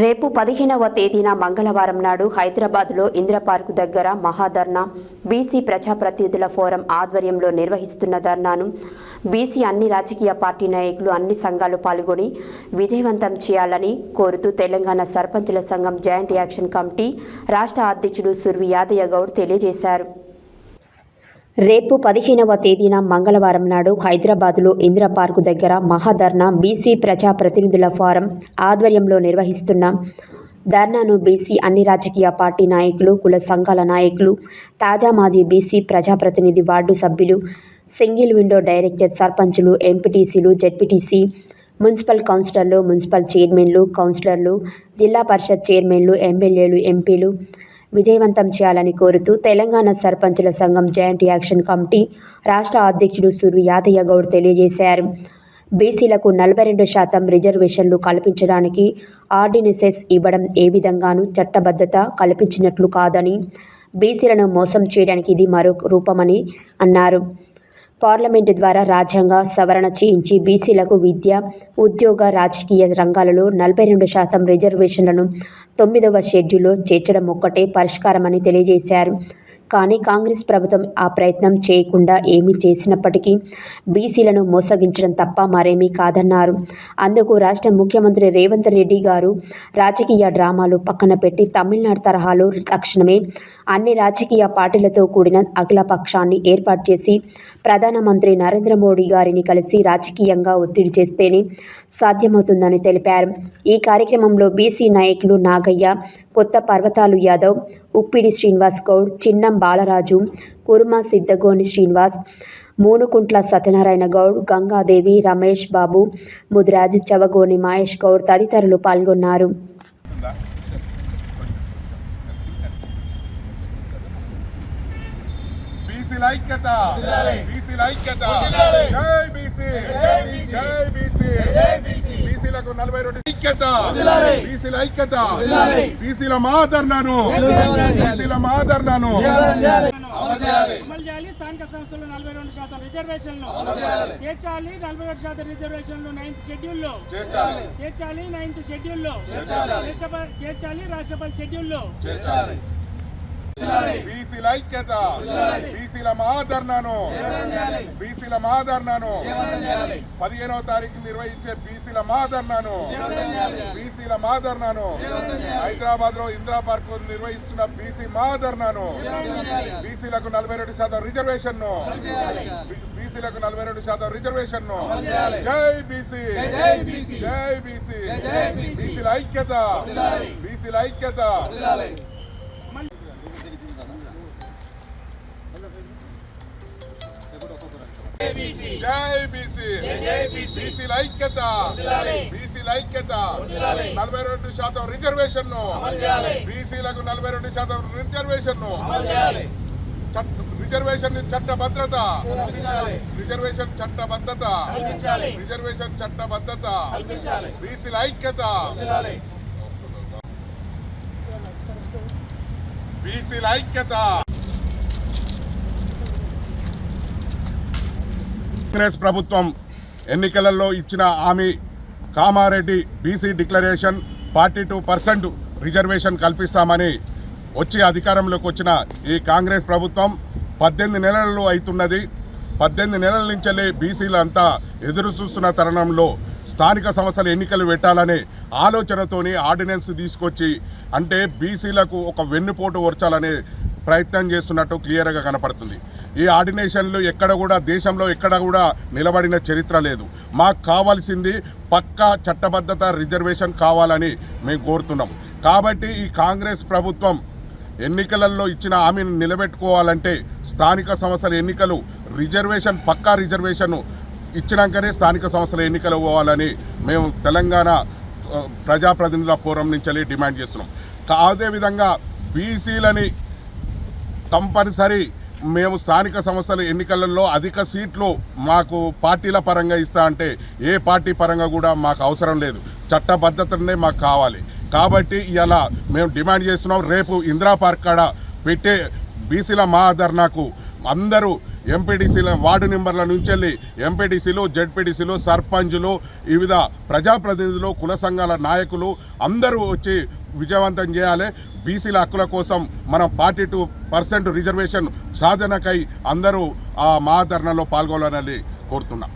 రేపు పదిహేనవ తేదీన మంగళవారం నాడు హైదరాబాద్లో ఇంద్రపార్క్ దగ్గర మహాధర్నా బీసీ ప్రజాప్రతినిధుల ఫోరం ఆధ్వర్యంలో నిర్వహిస్తున్న ధర్నాను బీసీ అన్ని రాజకీయ పార్టీ నాయకులు అన్ని సంఘాలు పాల్గొని విజయవంతం చేయాలని కోరుతూ తెలంగాణ సర్పంచుల సంఘం జాయింట్ యాక్షన్ కమిటీ రాష్ట్ర అధ్యక్షుడు సుర్వి యాదయ్య గౌడ్ తెలియజేశారు. రేపు పదిహేనవ తేదీన మంగళవారం నాడు హైదరాబాద్లో ఇందిరా పార్కు దగ్గర మహాధర్నా బీసీ ప్రజాప్రతినిధుల ఫారం ఆధ్వర్యంలో నిర్వహిస్తున్న ధర్నాను బీసీ అన్ని రాజకీయ పార్టీ నాయకులు కుల సంఘాల నాయకులు తాజా మాజీ బీసీ ప్రజాప్రతినిధి వార్డు సభ్యులు సింగిల్ విండో డైరెక్టర్ సర్పంచులు ఎంపీటీసీలు జెడ్పీటీసీ మున్సిపల్ కౌన్సిలర్లు మున్సిపల్ చైర్మన్లు కౌన్సిలర్లు జిల్లా పరిషత్ చైర్మన్లు ఎమ్మెల్యేలు ఎంపీలు విజయవంతం చేయాలని కోరుతూ తెలంగాణ సర్పంచుల సంఘం జాయింట్ యాక్షన్ కమిటీ రాష్ట్ర అధ్యక్షుడు సూర్వి యాదయ్య గౌడ్ తెలియజేశారు. బీసీలకు నలభై రెండు శాతం రిజర్వేషన్లు కల్పించడానికి ఆర్డినెన్సెస్ ఇవ్వడం ఏ విధంగానూ చట్టబద్ధత కల్పించినట్లు కాదని బీసీలను మోసం చేయడానికి ఇది మరో రూపమని అన్నారు. పార్లమెంటు ద్వారా రాజ్యాంగ సవరణ చేయించి బీసీలకు విద్య ఉద్యోగ రాజకీయ రంగాలలో నలభై రెండు శాతం రిజర్వేషన్లను తొమ్మిదవ షెడ్యూల్లో చేర్చడం ఒక్కటే పరిష్కారమని తెలియజేశారు. కానీ కాంగ్రెస్ ప్రభుత్వం ఆ ప్రయత్నం చేయకుండా ఏమీ చేసినప్పటికీ బీసీలను మోసగించడం తప్ప మరేమీ కాదన్నారు. అందుకు రాష్ట్ర ముఖ్యమంత్రి రేవంత్ రెడ్డి గారు రాజకీయ డ్రామాలు పక్కన పెట్టి తమిళనాడు తరహాలో తక్షణమే అన్ని రాజకీయ పార్టీలతో కూడిన అఖిల పక్షాన్ని ఏర్పాటు చేసి ప్రధానమంత్రి నరేంద్ర మోడీ గారిని కలిసి రాజకీయంగా ఒత్తిడి చేస్తేనే సాధ్యమవుతుందని తెలిపారు. ఈ కార్యక్రమంలో బీసీ నాయకులు నాగయ్య కొత్త పర్వతాలు యాదవ్ ఉప్పిడి శ్రీనివాస్ గౌడ్ చిన్నం బాలరాజు కుర్మ సిద్ధగోని శ్రీనివాస్ మూనుకుంట్ల సత్యనారాయణ గౌడ్ గంగాదేవి రమేష్ బాబు ముదిరాజు చవగోని మహేష్ గౌడ్ తదితరులు పాల్గొన్నారు. ఐక్యత! బీసీల ఐక్యత! జై బీసీ! జై బీసీ! బీసీలకు నలభై రెండు ఐక్యత. బీసీల ఐక్యత. బీసీల మాదర్నాను. బీసీల అమలు చేయాలి. స్థానిక సంస్థలు నలభై రెండు శాతం రిజర్వేషన్లు. చేర్చాలి. నలభై రెండు శాతం రిజర్వేషన్లు. నైన్త్ షెడ్యూల్లో. చేర్చాలి. చేర్చాలి. నైన్త్ షెడ్యూల్లో. రాష్ట్రపతి చేర్చాలి. రాష్ట్రపతి షెడ్యూల్లో. బీసీల ఐక్యత. బీసీల మాదర్నాను బీసీల మాదర్నాను పదిహేనవ తారీఖు నిర్వహించే బీసీల మాదర్నాను బీసీల మాదర్నాను హైదరాబాద్లో ఇందిరా పార్క్ నిర్వహిస్తున్న బీసీ మాదర్నాను బీసీలకు నలభై రెండు శాతం రిజర్వేషన్ను బీసీలకు నలభై రెండు శాతం రిజర్వేషన్ను జై బీసీ. జై బీసీ. బీసీల ఐక్యత. బీసీల ఐక్యత. జై బీసీ. బీసీల ఐక్యత. బీసీల ఐక్యత. నలభై రెండు శాతం రిజర్వేషన్ను బీసీలకు నలభై రెండు శాతం రిజర్వేషన్ను రిజర్వేషన్ చట్ట భద్రత. రిజర్వేషన్ చట్ట భద్రత. రిజర్వేషన్ చట్ట భద్రత. బీసీల ఐక్యత. బీసీల ఐక్యత. కాంగ్రెస్ ప్రభుత్వం ఎన్నికలలో ఇచ్చిన హామీ Kamareddy BC declaration forty two percent reservation కల్పిస్తామని వచ్చి అధికారంలోకి వచ్చిన ఈ కాంగ్రెస్ ప్రభుత్వం పద్దెనిమిది నెలలు అవుతున్నది. పద్దెనిమిది నెలల నుంచెల్లి బీసీలంతా ఎదురు చూస్తున్న తరుణంలో స్థానిక సంస్థల ఎన్నికలు పెట్టాలనే ఆలోచనతోని ఆర్డినెన్స్ తీసుకొచ్చి అంటే బీసీలకు ఒక వెన్నుపోటు ఓర్చాలనే ప్రయత్నం చేస్తున్నట్టు క్లియర్గా కనపడుతుంది. ఈ ఆర్డినేషన్లు ఎక్కడ కూడా దేశంలో ఎక్కడ కూడా నిలబడిన చరిత్ర లేదు. మాకు కావాల్సింది పక్కా చట్టబద్ధత రిజర్వేషన్ కావాలని మేము కోరుతున్నాం. కాబట్టి ఈ కాంగ్రెస్ ప్రభుత్వం ఎన్నికలలో ఇచ్చిన హామీని నిలబెట్టుకోవాలంటే స్థానిక సంస్థల ఎన్నికలు రిజర్వేషన్ పక్కా రిజర్వేషన్ ఇచ్చినాకనే స్థానిక సంస్థల ఎన్నికలు పోవాలని మేము తెలంగాణ ప్రజాప్రతినిధుల ఫోరం నుంచి డిమాండ్ చేస్తున్నాం. అదేవిధంగా బీసీలని కంపల్సరీ మేము స్థానిక సంస్థల ఎన్నికలలో అధిక సీట్లు మాకు పార్టీల పరంగా ఇస్తా అంటే ఏ పార్టీ పరంగా కూడా మాకు అవసరం లేదు. చట్టబద్ధతనే మాకు కావాలి. కాబట్టి ఇలా మేము డిమాండ్ చేస్తున్నాం రేపు ఇందిరా పార్క్ కాడ పెట్టే బీసీల మహాధర్నాకు అందరూ ఎంపీటీసీల వార్డు నెంబర్ల నుంచి వెళ్ళి ఎంపీటీసీలు జెడ్పీటీసీలు సర్పంచులు వివిధ ప్రజాప్రతినిధులు కుల సంఘాల నాయకులు అందరూ వచ్చి విజయవంతం చేయాలి. బీసీల హక్కుల కోసం మనం ఫార్టీ టూ పర్సెంట్ రిజర్వేషన్ సాధనకై అందరూ ఆ మహాధరణలో పాల్గొనాలని కోరుతున్నాం.